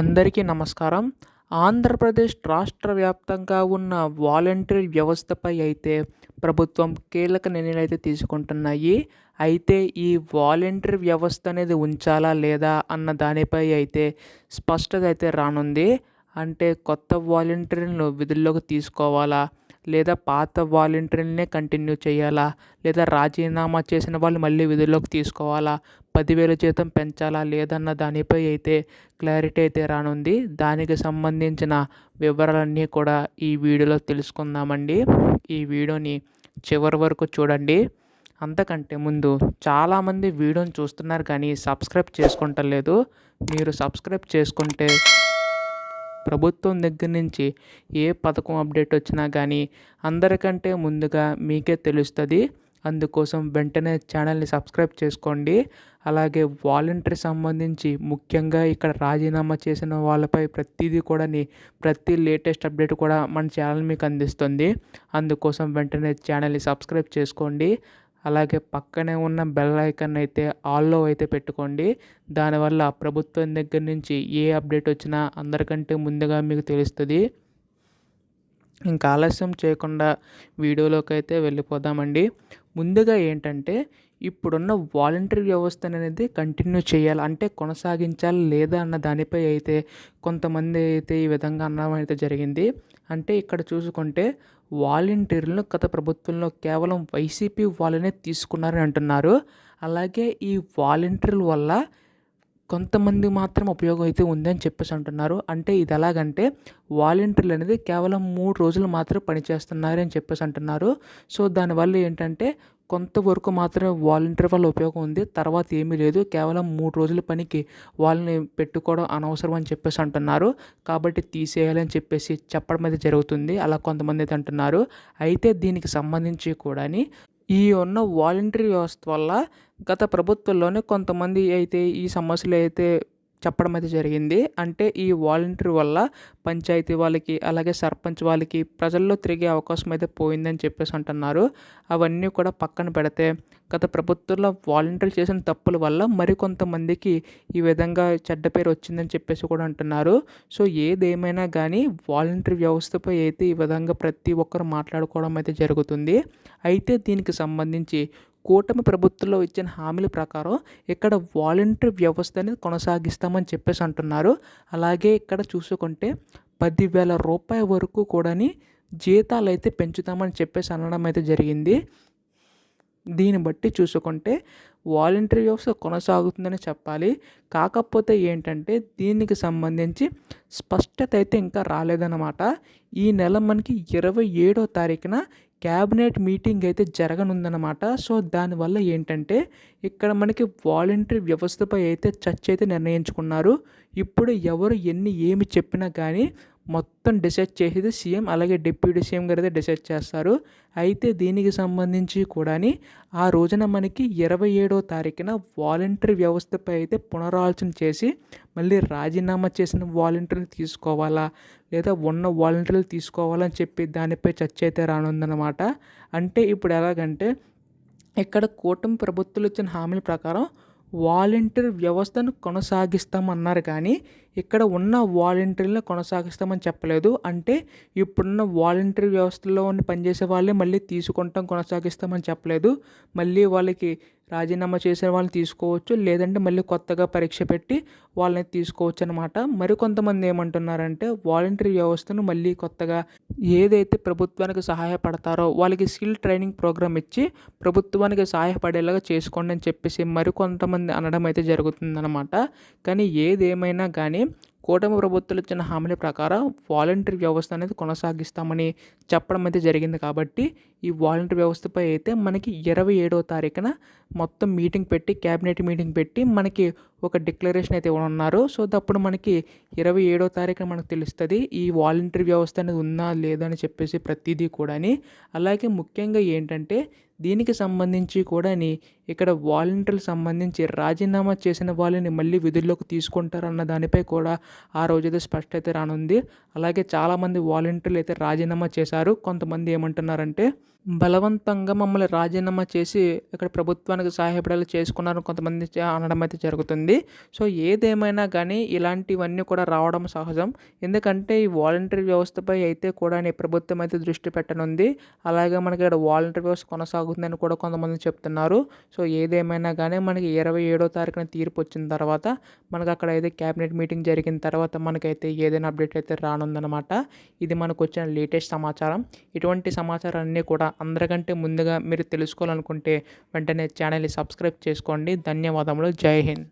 అందరికీ నమస్కారం. ఆంధ్రప్రదేశ్ రాష్ట్ర వ్యాప్తంగా ఉన్న వాలంటరీ వ్యవస్థపై అయితే ప్రభుత్వం కీలక నిర్ణయాలు అయితే తీసుకుంటున్నాయి. అయితే ఈ వాలంటరీ వ్యవస్థ అనేది ఉంచాలా లేదా అన్న దానిపై అయితే స్పష్టత అయితే రానుంది. అంటే కొత్త వాలంటీర్లను విధుల్లోకి తీసుకోవాలా? లేదా పాత వాలంటీర్లనే కంటిన్యూ చేయాలా? లేదా రాజీనామా చేసిన వాళ్ళు మళ్ళీ విధుల్లోకి తీసుకోవాలా? పదివేల జీతం పెంచాలా లేదన్న దానిపై అయితే క్లారిటీ అయితే రానుంది. దానికి సంబంధించిన వివరాలన్నీ కూడా ఈ వీడియోలో తెలుసుకుందామండి. ఈ వీడియోని చివరి వరకు చూడండి. అంతకంటే ముందు చాలామంది వీడియోని చూస్తున్నారు కానీ సబ్స్క్రైబ్ చేసుకుంటలేదు. మీరు సబ్స్క్రైబ్ చేసుకుంటే ప్రభుత్వం దగ్గర నుంచి ఏ పథకం అప్డేట్ వచ్చినా కానీ అందరికంటే ముందుగా మీకే తెలుస్తుంది. అందుకోసం వెంటనే ఛానల్ని సబ్స్క్రైబ్ చేసుకోండి. అలాగే వాలంటరీ సంబంధించి ముఖ్యంగా ఇక్కడ రాజీనామా చేసిన వాళ్ళపై ప్రతిదీ కూడా ప్రతి లేటెస్ట్ అప్డేట్ కూడా మన ఛానల్ మీకు అందిస్తుంది. అందుకోసం వెంటనే ఛానల్ని సబ్స్క్రైబ్ చేసుకోండి. అలాగే పక్కనే ఉన్న బెల్ ఐకాన్ అయితే ఆల్లో అయితే పెట్టుకోండి. దానివల్ల ప్రభుత్వం దగ్గర నుంచి ఏ అప్డేట్ వచ్చినా అందరికంటే ముందుగా మీకు తెలుస్తుంది. ఇంకా ఆలస్యం చేయకుండా వీడియోలోకి అయితే వెళ్ళిపోదామండి. ముందుగా ఏంటంటే ఇప్పుడున్న వాలంటరీ వ్యవస్థ అనేది కంటిన్యూ చేయాలి. అంటే కొనసాగించాలి లేదా అన్న దానిపై అయితే కొంతమంది అయితే ఈ విధంగా అన్నం అయితే జరిగింది. అంటే ఇక్కడ చూసుకుంటే వాలంటీర్లను గత ప్రభుత్వంలో కేవలం వైసీపీ వాళ్ళనే తీసుకున్నారని అంటున్నారు. అలాగే ఈ వాలంటీర్ల వల్ల కొంతమంది మాత్రం ఉపయోగం అయితే ఉందని చెప్పేసి అంటున్నారు. అంటే ఇది ఎలాగంటే వాలంటీర్లు అనేది కేవలం మూడు రోజులు మాత్రమే పనిచేస్తున్నారు అని చెప్పేసి అంటున్నారు. సో దానివల్ల ఏంటంటే కొంతవరకు మాత్రమే వాలంటీర్ వల్ల ఉపయోగం ఉంది. తర్వాత ఏమీ లేదు. కేవలం మూడు రోజుల పనికి వాళ్ళని పెట్టుకోవడం అనవసరం అని చెప్పేసి అంటున్నారు. కాబట్టి తీసేయాలని చెప్పేసి చెప్పడం అయితే జరుగుతుంది. అలా కొంతమంది అయితే అంటున్నారు. అయితే దీనికి సంబంధించి కూడా ఈ ఉన్న వాలంటరీ వ్యవస్థ వల్ల గత ప్రభుత్వంలోనే కొంతమంది అయితే ఈ సమస్యలు అయితే చెప్పడం అయితే జరిగింది. అంటే ఈ వాలంటీర్ వల్ల పంచాయతీ వాళ్ళకి అలాగే సర్పంచ్ వాళ్ళకి ప్రజల్లో తిరిగే అవకాశం అయితే పోయిందని చెప్పేసి అంటున్నారు. అవన్నీ కూడా పక్కన పెడితే గత ప్రభుత్వంలో వాలంటీర్ చేసిన తప్పుల వల్ల మరికొంతమందికి ఈ విధంగా చెడ్డ పేరు వచ్చిందని చెప్పేసి కూడా అంటున్నారు. సో ఏదేమైనా కానీ వాలంటీర్ వ్యవస్థపై అయితే ఈ విధంగా ప్రతి ఒక్కరు మాట్లాడుకోవడం అయితే జరుగుతుంది. అయితే దీనికి సంబంధించి కూటమి ప్రభుత్వంలో ఇచ్చిన హామీల ప్రకారం ఇక్కడ వాలంటరీ వ్యవస్థ అనేది కొనసాగిస్తామని చెప్పేసి అంటున్నారు. అలాగే ఇక్కడ చూసుకుంటే పదివేల రూపాయల వరకు కూడాని జీతాలు అయితే పెంచుతామని చెప్పేసి అనడం అయితే జరిగింది. దీన్ని బట్టి చూసుకుంటే వాలంటరీ వ్యవస్థ కొనసాగుతుందని చెప్పాలి. కాకపోతే ఏంటంటే దీనికి సంబంధించి స్పష్టత అయితే ఇంకా రాలేదన్నమాట. ఈ నెల మనకి ఇరవై ఏడో తారీఖున క్యాబినెట్ మీటింగ్ అయితే జరగనుందన్నమాట. సో దానివల్ల ఏంటంటే ఇక్కడ మనకి వాలంటరీ వ్యవస్థపై అయితే చర్చ అయితే నిర్ణయించుకున్నారు. ఇప్పుడు ఎవరు ఎన్ని ఏమి చెప్పినా కానీ మొత్తం డిసైడ్ చేసేది సీఎం అలాగే డిప్యూటీ సీఎం గారు అయితే డిసైడ్ చేస్తారు. అయితే దీనికి సంబంధించి కూడా ఆ రోజున మనకి ఇరవై ఏడో తారీఖున వాలంటరీ వ్యవస్థపై అయితే పునరాలోచన చేసి మళ్ళీ రాజీనామా చేసిన వాలంటీర్లు తీసుకోవాలా లేదా ఉన్న వాలంటీర్లు తీసుకోవాలని చెప్పి దానిపై చర్చ అయితే రానుందన్నమాట. అంటే ఇప్పుడు ఎలాగంటే ఇక్కడ కూటమి ప్రభుత్వాలు ఇచ్చిన హామీల ప్రకారం వాలంటీర్ వ్యవస్థను కొనసాగిస్తామన్నారు కానీ ఇక్కడ ఉన్న వాలంటీర్లను కొనసాగిస్తామని చెప్పలేదు. అంటే ఇప్పుడున్న వాలంటీర్ వ్యవస్థలో పనిచేసే వాళ్ళే మళ్ళీ తీసుకుంటాం కొనసాగిస్తామని చెప్పలేదు. మళ్ళీ వాళ్ళకి రాజీనామా చేసిన వాళ్ళని తీసుకోవచ్చు లేదంటే మళ్ళీ కొత్తగా పరీక్ష పెట్టి వాళ్ళని తీసుకోవచ్చు అనమాట మరికొంతమంది ఏమంటున్నారంటే వాలంటరీ వ్యవస్థను మళ్ళీ కొత్తగా ఏదైతే ప్రభుత్వానికి సహాయపడతారో వాళ్ళకి స్కిల్ ట్రైనింగ్ ప్రోగ్రామ్ ఇచ్చి ప్రభుత్వానికి సహాయపడేలాగా చేసుకోండి అని చెప్పేసి మరికొంతమంది అనడం అయితే జరుగుతుందన్నమాట. కానీ ఏదేమైనా కానీ కూటమి ప్రభుత్వాలు ఇచ్చిన హామీల ప్రకారం వాలంటీర్ వ్యవస్థ అనేది కొనసాగిస్తామని చెప్పడం అయితే జరిగింది కాబట్టి ఈ వాలంటీర్ వ్యవస్థపై అయితే మనకి ఇరవై ఏడవ తారీఖున మొత్తం మీటింగ్ పెట్టి క్యాబినెట్ మీటింగ్ పెట్టి మనకి ఒక డిక్లరేషన్ అయితే ఉన్నారు సో అప్పుడు మనకి ఇరవై ఏడో తారీఖున మనకు తెలుస్తుంది ఈ వాలంటీర్ వ్యవస్థ అనేది ఉందా లేదా అని చెప్పేసి ప్రతిదీ కూడాని. అలాగే ముఖ్యంగా ఏంటంటే దీనికి సంబంధించి కూడా ఇక్కడ వాలంటీర్లకు సంబంధించి రాజీనామా చేసిన వాళ్ళని మళ్ళీ విధుల్లోకి తీసుకుంటారన్న దానిపై కూడా ఆ రోజైతే స్పష్టత రానుంది. అలాగే చాలామంది వాలంటీర్లు అయితే రాజీనామా చేశారు. కొంతమంది ఏమంటున్నారంటే బలవంతంగా మమ్మల్ని రాజీనామా చేసి ఇక్కడ ప్రభుత్వానికి సహాయపడేలా చేసుకున్నారని కొంతమంది అనడం అయితే జరుగుతుంది. సో ఏదేమైనా కానీ ఇలాంటివన్నీ కూడా రావడం సహజం. ఎందుకంటే ఈ వాలంటరీ వ్యవస్థపై అయితే కూడా నేను ప్రభుత్వం అయితే దృష్టి పెట్టనుంది. అలాగే మనకి ఇక్కడ వాలంటరీ వ్యవస్థ కొనసాగుతుందని కూడా కొంతమంది చెప్తున్నారు. సో ఏదేమైనా కానీ మనకి ఇరవై ఏడో తారీఖున తీర్పు వచ్చిన తర్వాత మనకు అక్కడ అయితే క్యాబినెట్ మీటింగ్ జరిగిన తర్వాత మనకైతే ఏదైనా అప్డేట్ అయితే రానుందనమాట ఇది మనకు వచ్చిన లేటెస్ట్ సమాచారం. ఇటువంటి సమాచారాన్ని కూడా అందరికంటే ముందుగా మీరు తెలుసుకోవాలనుకుంటే వెంటనే ఛానల్ని సబ్స్క్రైబ్ చేసుకోండి. ధన్యవాదములు. జై హింద్.